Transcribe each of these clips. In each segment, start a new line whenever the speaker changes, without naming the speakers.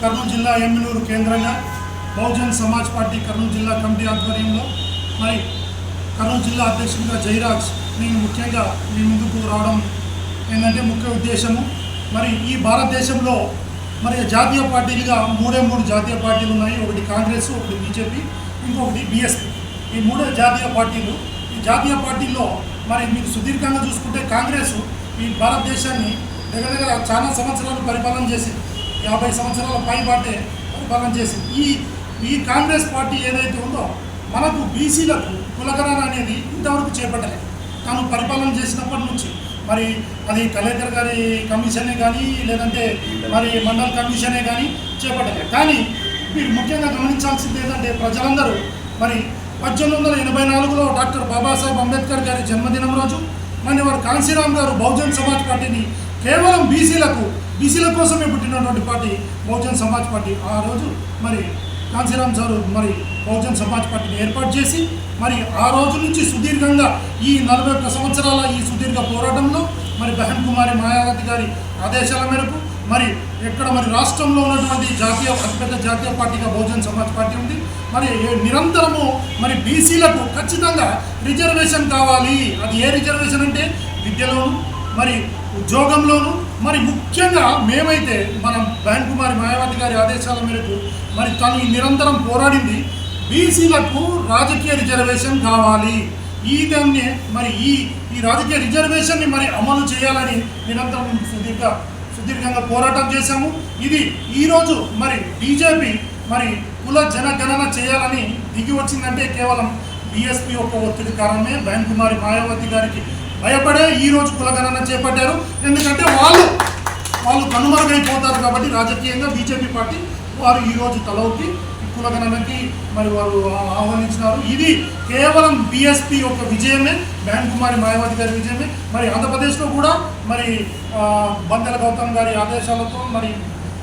కర్నూలు జిల్లా ఎమ్మెనూరు కేంద్రంగా బహుజన్ సమాజ్ పార్టీ కర్నూలు జిల్లా కమిటీ ఆధ్వర్యంలో మరి కర్నూలు జిల్లా అధ్యక్షుడిగా జైరాజ్ నేను ముఖ్యంగా మీ ముందుకు రావడం ఏంటంటే ముఖ్య ఉద్దేశము. మరి ఈ భారతదేశంలో మరి జాతీయ పార్టీలుగా మూడే మూడు జాతీయ పార్టీలు ఉన్నాయి. ఒకటి కాంగ్రెస్ ఒకటి బీజేపీ ఇంకొకటి బీఎస్పీ. ఈ మూడే జాతీయ పార్టీలు ఈ జాతీయ పార్టీల్లో మరి మీరు సుదీర్ఘంగా చూసుకుంటే కాంగ్రెస్ ఈ భారతదేశాన్ని దగ్గర దగ్గర చాలా సంవత్సరాలు పరిపాలన చేసింది. యాభై సంవత్సరాల పైబాటే పరిపాలన చేసింది ఈ ఈ కాంగ్రెస్ పార్టీ ఏదైతే ఉందో మనకు బీసీలకు కులగణన అనేది ఇంతవరకు చేపట్టలేదు. తాను పరిపాలన చేసినప్పటి నుంచి మరి అది కలెక్టర్ గారి కమిషనే కానీ లేదంటే మరి మండల కమిషనే కానీ చేపట్టలేదు. కానీ మీరు ముఖ్యంగా గమనించాల్సింది ఏంటంటే ప్రజలందరూ మరి పద్దెనిమిది వందల ఎనభై నాలుగులో డాక్టర్ బాబాసాహెబ్ అంబేద్కర్ గారి జన్మదినం రోజు మరి వారు కాంశీరామ్ గారు బహుజన్ సమాజ్ పార్టీని కేవలం బీసీలకు బీసీల కోసమే పుట్టినటువంటి పార్టీ బహుజన్ సమాజ్ పార్టీ. ఆ రోజు మరి కాంశీరామ్ సారు మరి బహుజన్ సమాజ్ పార్టీని ఏర్పాటు చేసి మరి ఆ రోజు నుంచి సుదీర్ఘంగా ఈ నలభై ఒక్క సంవత్సరాల ఈ సుదీర్ఘ పోరాటంలో మరి బహన్ కుమారి మాయావతి గారి ఆదేశాల మేరకు మరి ఎక్కడ మరి రాష్ట్రంలో ఉన్నటువంటి జాతీయ అతిపెద్ద జాతీయ పార్టీగా బహుజన్ సమాజ్ పార్టీ ఉంది. మరి నిరంతరము మరి బీసీలకు ఖచ్చితంగా రిజర్వేషన్ కావాలి. అది ఏ రిజర్వేషన్ అంటే విద్యలోను మరి ఉద్యోగంలోను మరి ముఖ్యంగా మేమైతే మనం బ్యాంకు మరి మాయావతి గారి ఆదేశాల మేరకు మరి తను నిరంతరం పోరాడింది బీసీలకు రాజకీయ రిజర్వేషన్ కావాలి. ఈ దాన్ని మరి ఈ ఈ రాజకీయ రిజర్వేషన్ని మరి అమలు చేయాలని నిరంతరం సుదీర్ఘ సుదీర్ఘంగా పోరాటం చేశాము. ఇది ఈరోజు మరి బీజేపీ మరి కుల జనగణన చేయాలని దిగి వచ్చిందంటే కేవలం బీఎస్పీ యొక్క ఒత్తిడి కారణమే బహన్ కుమారి మాయావతి గారికి భయపడే ఈ రోజు కులగణన చేపట్టారు. ఎందుకంటే వాళ్ళు వాళ్ళు కనుమరుగైపోతారు కాబట్టి రాజకీయంగా బీజేపీ పార్టీ వారు ఈరోజు తలవుకి కులగణనకి మరి వారు ఆహ్వానించినారు. ఇది కేవలం బీఎస్పీ యొక్క విజయమే బ్యాన్ కుమారి మాయావతి గారి విజయమే. మరి ఆంధ్రప్రదేశ్లో కూడా మరి బందెల గౌతమ్ గారి ఆదేశాలతో మరి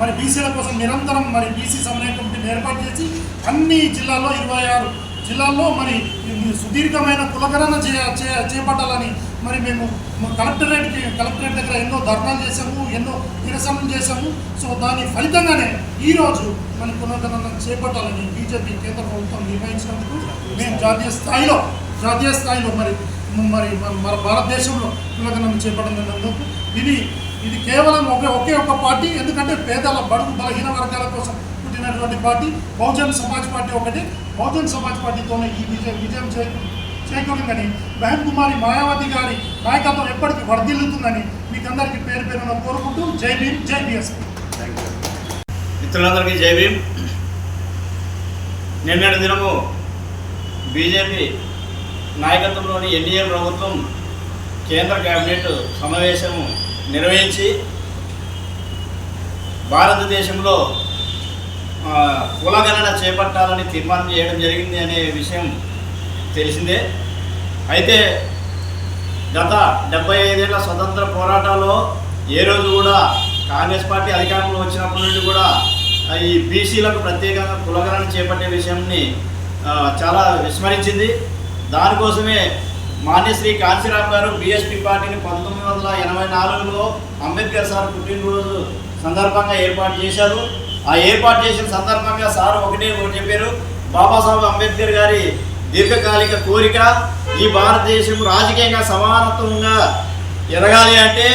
మరి బీసీల కోసం నిరంతరం మరి బీసీ సమన్వయ కమిటీని ఏర్పాటు చేసి అన్ని జిల్లాల్లో ఇరవై ఆరు జిల్లాల్లో మరి సుదీర్ఘమైన కులగణన చే- చేపట్టాలని మరి మేము కలెక్టరేట్కి కలెక్టరేట్ దగ్గర ఎన్నో ధర్నాలు చేసాము ఎన్నో నిరసనలు చేసాము సో దాని ఫలితంగానే ఈరోజు మన పునర్గణనం చేపట్టాలని బీజేపీ కేంద్ర ప్రభుత్వం నిర్ణయించినందుకు మేము జాతీయ స్థాయిలో జాతీయ స్థాయిలో మరి మరి మన మన భారతదేశంలో కులగణన చేపట్టినందుకు ఇది ఇది కేవలం ఒకే ఒకే ఒక్క పార్టీ ఎందుకంటే పేదల బడుగు బలహీన వర్గాల కోసం పుట్టినటువంటి పార్టీ బహుజన్ సమాజ్ పార్టీ ఒకటి. బహుజన్ సమాజ్ పార్టీతోనే ఈ విజయం విజయం చే చేకూరిందని బహన్ కుమారి మాయావతి గారి నాయకత్వం ఎప్పటికీ వర్ధిల్లుతుందని మీకు అందరికీ పేరు పేరున కోరుకుంటూ జై భీమ్ జై బిఎస్పీ.
మిత్రులందరికీ జై భీమ్. నిన్నటి దినము బీజేపీ నాయకత్వంలోని ఎన్డీఏ ప్రభుత్వం కేంద్ర కేబినెట్ సమావేశం నిర్వహించి భారతదేశంలో కులగణన చేపట్టాలని తీర్మానం చేయడం జరిగింది అనే విషయం తెలిసిందే. అయితే గత డెబ్బై ఐదేళ్ళ స్వతంత్ర పోరాటాల్లో ఏ రోజు కూడా కాంగ్రెస్ పార్టీ అధికారంలో వచ్చినప్పటి నుండి కూడా ఈ బీసీలకు ప్రత్యేకంగా కులగణన చేపట్టే విషయాన్ని చాలా విస్మరించింది. దానికోసమే మాన్యశ్రీ కాంశీరామ్ గారు బీఎస్పీ పార్టీని పంతొమ్మిది వందల ఎనభై నాలుగులో అంబేద్కర్ సార్ పుట్టినరోజు సందర్భంగా ఏర్పాటు చేశారు. ఆ ఏర్పాటు చేసిన సందర్భంగా సార్ ఒకటే ఒకటి చెప్పారు. బాబాసాహెబ్ అంబేద్కర్ గారి దీర్ఘకాలిక కోరిక ఈ భారతదేశం రాజకీయంగా సమానత్వంగా ఎదగాలి అంటే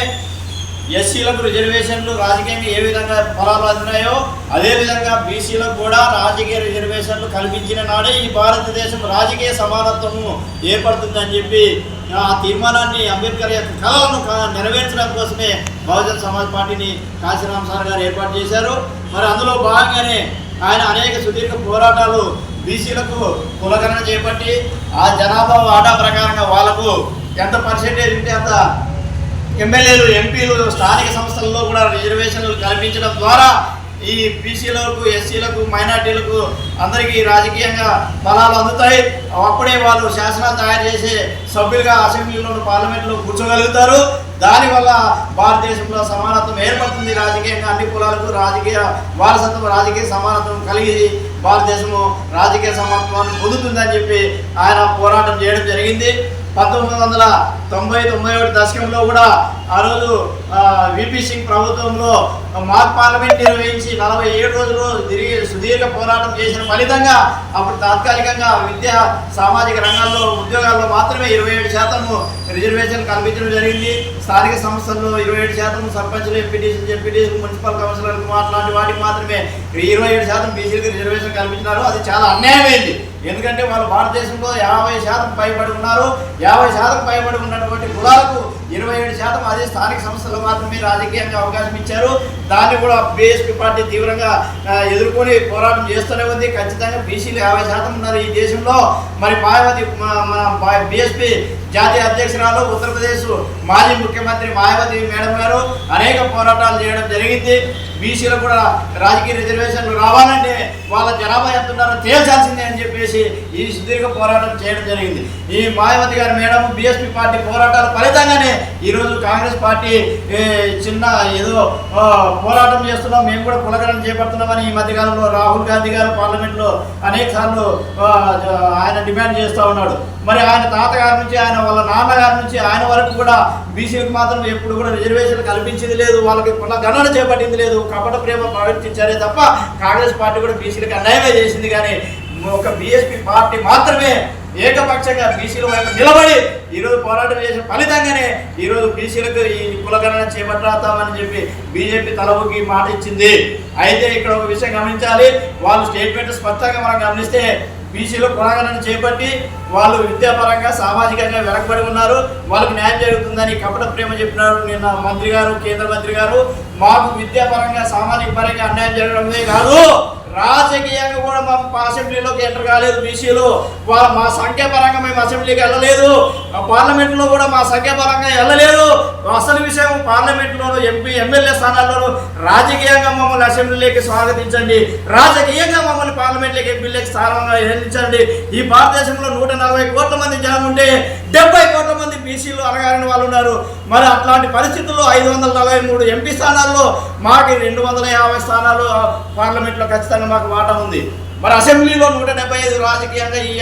ఎస్సీలకు రిజర్వేషన్లు రాజకీయంగా ఏ విధంగా ఫలాలు అందినాయో అదేవిధంగా బీసీలకు కూడా రాజకీయ రిజర్వేషన్లు కల్పించిన నాడే ఈ భారతదేశం రాజకీయ సమానత్వము ఏర్పడుతుందని చెప్పి ఆ తీర్మానాన్ని అంబేద్కర్ యొక్క కళలను నెరవేర్చడం కోసమే బహుజన్ సమాజ్ పార్టీని కాశీరామ్ సార్ గారు ఏర్పాటు చేశారు. మరి అందులో భాగంగానే ఆయన అనేక సుదీర్ఘ పోరాటాలు బీసీలకు కులగణన చేపట్టి ఆ జనాభా వాటా ప్రకారంగా వాళ్ళకు ఎంత పర్సెంటేజ్ ఉంటే అంత ఎమ్మెల్యేలు ఎంపీలు స్థానిక సంస్థల్లో కూడా రిజర్వేషన్లు కల్పించడం ద్వారా ఈ బీసీలకు ఎస్సీలకు మైనార్టీలకు అందరికీ రాజకీయంగా ఫలాలు అందుతాయి. అప్పుడే వాళ్ళు శాసనాలు తయారు చేసే సభ్యులుగా అసెంబ్లీలోను పార్లమెంట్లో కూర్చోగలుగుతారు. దానివల్ల భారతదేశంలో సమానత్వం ఏర్పడుతుంది. రాజకీయంగా అన్ని కులాలకు రాజకీయ వారసత్వం రాజకీయ సమానత్వం కలిగి భారతదేశము రాజకీయ సమానత్వాన్ని పొందుతుందని చెప్పి ఆయన పోరాటం చేయడం జరిగింది. పంతొమ్మిది వందల తొంభై తొంభై ఒకటి దశకంలో కూడా ఆ రోజు విపి సింగ్ ప్రభుత్వంలో మాక్ పార్లమెంట్ నిర్వహించి నలభై ఏడు రోజులు తిరిగి సుదీర్ఘ పోరాటం చేసిన ఫలితంగా అప్పుడు తాత్కాలికంగా విద్య సామాజిక రంగాల్లో ఉద్యోగాల్లో మాత్రమే ఇరవై ఏడు శాతము రిజర్వేషన్ కల్పించడం జరిగింది. స్థానిక సంస్థల్లో ఇరవై ఏడు శాతం సర్పంచులు ఎంపీటీసీలు ఎంపీటీసీలు మున్సిపల్ కౌన్సిలర్లు అట్లాంటి వాటికి మాత్రమే ఇరవై ఏడు శాతం బీసీలకు రిజర్వేషన్ కల్పించినారు. అది చాలా అన్యాయమైంది. ఎందుకంటే వాళ్ళు భారతదేశంలో యాభై శాతం పైబడి ఉన్నారు. యాభై శాతం పైబడి ఉన్నటువంటి కులాలకు ఇరవై ఏడు శాతం అదే స్థానిక సంస్థలు మాత్రమే రాజకీయంగా అవకాశం ఇచ్చారు. దాన్ని కూడా బీఎస్పీ పార్టీ తీవ్రంగా ఎదుర్కొని పోరాటం చేస్తూనే ఉంది. ఖచ్చితంగా బీసీలు యాభై శాతం ఉన్నారు ఈ దేశంలో. మరి మాయావతి మన బీఎస్పీ జాతీయ అధ్యక్షురాలు ఉత్తరప్రదేశ్ మాజీ ముఖ్యమంత్రి మాయావతి మేడం గారు అనేక పోరాటాలు చేయడం జరిగింది. బీసీలు కూడా రాజకీయ రిజర్వేషన్లు రావాలంటే వాళ్ళ జనాభా ఎంత ఉన్నారో తేల్చాల్సిందే అని చెప్పేసి ఈ సుదీర్ఘ పోరాటం చేయడం జరిగింది. ఈ మాయావతి గారి మేడం బీఎస్పీ పార్టీ పోరాటాల ఫలితంగానే ఈరోజు కాంగ్రెస్ పార్టీ చిన్న ఏదో పోరాటం చేస్తున్నాం మేము కూడా కులగణన చేపడుతున్నామని ఈ మధ్యకాలంలో రాహుల్ గాంధీ గారు పార్లమెంట్లో అనేక సార్లు ఆయన డిమాండ్ చేస్తూ ఉన్నాడు. మరి ఆయన తాతగారి నుంచి ఆయన వాళ్ళ నాన్నగారి నుంచి ఆయన వరకు కూడా బీసీలకు మాత్రం ఎప్పుడు కూడా రిజర్వేషన్ కల్పించింది లేదు. వాళ్ళకి కుల గణన చేపట్టింది లేదు. కపట ప్రేమ ప్రవర్తించారే తప్ప కాంగ్రెస్ పార్టీ కూడా బీసీలకు అన్యాయమే చేసింది. కానీ ఒక బీఎస్పీ పార్టీ మాత్రమే ఏకపక్షంగా బీసీల వైపు నిలబడి ఈరోజు పోరాటం చేసిన ఫలితంగానే ఈరోజు బీసీలకు ఈ కులగణన చేపట్టామని చెప్పి బీజేపీ తలవుకి మాట ఇచ్చింది. అయితే ఇక్కడ ఒక విషయం గమనించాలి. వాళ్ళు స్టేట్మెంట్ స్పష్టంగా మనం గమనిస్తే బీసీలో కులగణన చేపట్టి వాళ్ళు విద్యాపరంగా సామాజికంగా వెనకబడి ఉన్నారు. వాళ్ళకి న్యాయం జరుగుతుందని కపట ప్రేమ చెప్పినారు నిన్న మంత్రి గారు కేంద్ర మంత్రి గారు. మాకు విద్యాపరంగా సామాజిక పరంగా అన్యాయం జరగడమే కాదు. రాజకీయంగా కూడా మా అసెంబ్లీలోకి ఎంటర్ కాలేదు బీసీలు. వాళ్ళ మా సంఖ్యాపరంగా మేము అసెంబ్లీకి వెళ్ళలేదు. పార్లమెంట్లో కూడా మా సంఖ్యాపరంగా వెళ్ళలేదు. అసలు విషయం పార్లమెంట్లోను ఎంపీ ఎమ్మెల్యే స్థానాల్లోనూ రాజకీయంగా మమ్మల్ని అసెంబ్లీలోకి స్వాగతించండి. రాజకీయంగా మమ్మల్ని పార్లమెంట్లోకి ఎంపీలోకి స్థానంగా ఎన్నించండి ఈ భారతదేశంలో నూట నలభై కోట్ల మంది జనం ఉంటే డెబ్బై కోట్ల మంది బీసీలు అనగారిన వాళ్ళు ఉన్నారు. మరి అట్లాంటి పరిస్థితుల్లో ఐదు వందల నలభై మూడు ఎంపీ స్థానాల్లో మాకు రెండు వందల యాభై స్థానాలు పార్లమెంట్లో ఖచ్చితంగా మాకు వాటా ఉంది. మరి అసెంబ్లీలో నూట డెబ్బై ఐదు రాజకీయంగా ఈ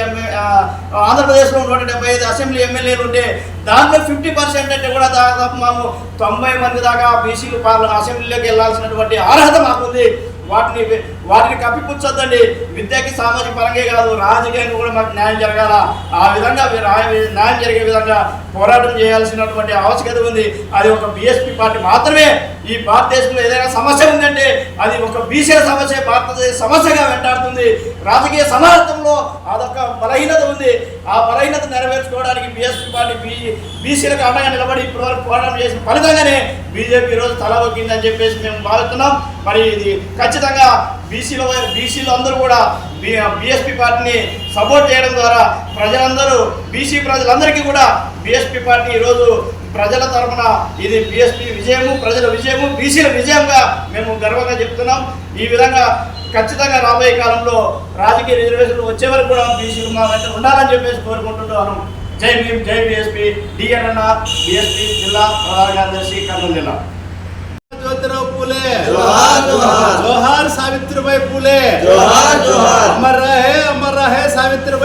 ఆంధ్రప్రదేశ్లో నూట డెబ్బై ఐదు అసెంబ్లీ ఎమ్మెల్యేలు ఉంటే దాంట్లో ఫిఫ్టీ పర్సెంట్ అంటే కూడా దాదాపు మాము తొంభై మంది దాకా బీసీలు పార్ల అసెంబ్లీలోకి వెళ్ళాల్సినటువంటి అర్హత మాకుంది. వాటిని వాటిని కప్పిపుచ్చొద్దండి. విద్యకి సామాజిక పరంగా కాదు రాజకీయంగా కూడా మాకు న్యాయం జరగాల. ఆ విధంగా న్యాయం న్యాయం జరిగే విధంగా పోరాటం చేయాల్సినటువంటి ఆవశ్యకత ఉంది. అది ఒక బీఎస్పీ పార్టీ మాత్రమే ఈ భారతదేశంలో ఏదైనా సమస్య ఉందంటే అది ఒక బీసీల సమస్య భారతదేశ సమస్యగా వెంటాడుతుంది. రాజకీయ సమాజంలో అదొక బలహీనత ఉంది. ఆ బలహీనత నెరవేర్చుకోవడానికి బీఎస్పీ పార్టీ బీ బీసీలకు అండగా నిలబడి ఇప్పటివరకు పోరాటం చేసిన ఫలితంగానే బీజేపీ రోజు తల చెప్పేసి మేము భావిస్తున్నాం మరి ఇది ఖచ్చితంగా బీసీల బీసీలు అందరూ కూడా బీఎస్పీ పార్టీని సపోర్ట్ చేయడం ద్వారా ప్రజలందరూ బీసీ ప్రజలందరికీ కూడా బీఎస్పీ పార్టీ ఈరోజు ప్రజల తరఫున ఇది బీఎస్పీ విజయము ప్రజల విజయము బీసీల విజయంగా మేము గర్వంగా చెప్తున్నాం. ఈ విధంగా ఖచ్చితంగా రాబోయే కాలంలో రాజకీయ రిజర్వేషన్లు వచ్చే వరకు కూడా బీసీలు మా వెంట ఉండాలని చెప్పేసి కోరుకుంటున్నాను. జై భీమ్ జై బీఎస్పీ డిఎన్ అన్న బీఎస్పీ జిల్లా ప్రధాన కార్యదర్శి కర్నూలు జిల్లా.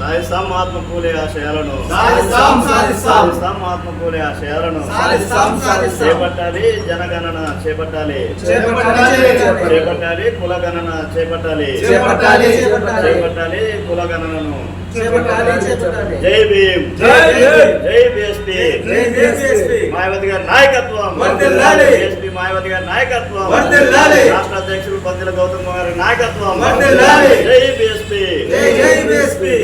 సాధిస్తాం మహాత్మ పూలే ఆశయాలను
సాధిస్తాం,
ఆశయాలను. చేపట్టాలి జనగణన చేపట్టాలి
చేపట్టాలి, చేపట్టాలి.
చేపట్టాలి కులగణన చేపట్టాలి
చేపట్టాలి, చేపట్టాలి.
చేపట్టాలి కులగణనను
చేపట్టాలి, చేపట్టాలి.
జై భీమ్
జై
బీఎస్పీ. మాయావతి గారి నాయకత్వం. బీఎస్పీ మాయావతి గారి నాయకత్వం. రాష్ట్ర అధ్యక్షులు పందిల గౌతమ్ గారి నాయకత్వం. జై బీఎస్పీ
జై బీఎస్పీ